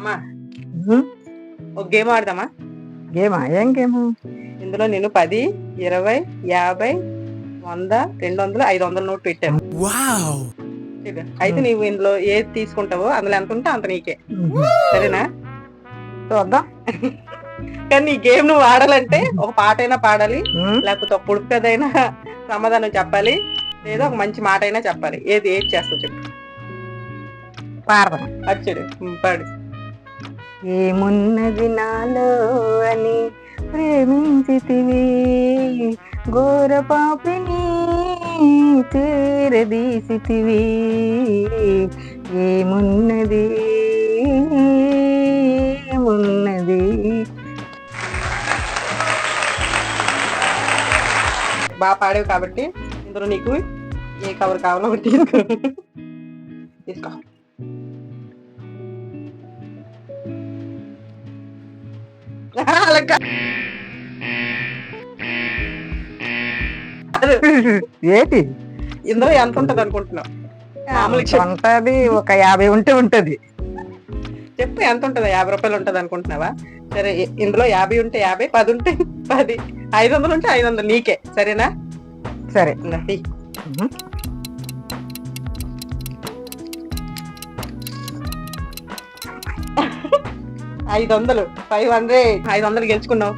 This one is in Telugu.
అమ్మా. ఉహు. ఒక గేమ్ ఆడదామా? గేమా? ఏం గేము? ఇందులో నేను పది ఇరవై యాభై వంద రెండు వందలు ఐదు వందల నోట్ పెట్టాను. అయితే నీవు ఇందులో ఏది తీసుకుంటావో అందులో ఎంత ఉంటే అంత నీకే. సరేనా? చూద్దాం. కానీ ఈ గేమ్ నువ్వు ఆడాలంటే ఒక పాట అయినా పాడాలి. లేకపోతే ఒక పుడుకదైనా సమాధానం చెప్పాలి లేదా ఒక మంచి మాట అయినా చెప్పాలి. ఏది ఏది చేస్తావు చెప్పు. పాడదాం. అది చూడు. ఉమ్, పాడు. ఏమున్నది నాలో అని ప్రేమించితివి. ఘోర పాపిని తీరదీసితివి. ఏమున్నది? ఏమున్నది? బాగా పాడావు కాబట్టి ఇందులో నీకు ఏ కవర్ కావాలో తీసుకో. తీసుకో. ఏంటి? ఇందులో ఎంత ఉంటది అనుకుంటున్నావు. ఉంటది? ఒక యాభై ఉంటే ఉంటది. చెప్పు ఎంత ఉంటది యాభై రూపాయలు ఉంటది అనుకుంటున్నావా? సరే ఇందులో యాభై ఉంటే యాభై పది ఉంటే పది. ఐదు వందలు ఉంటే ఐదు వందలు నీకే. సరేనా? సరే. ఐదు వందలు ఫైవ్ హండ్రెడ్ ఐదు వందలు గెలుచుకున్నావు.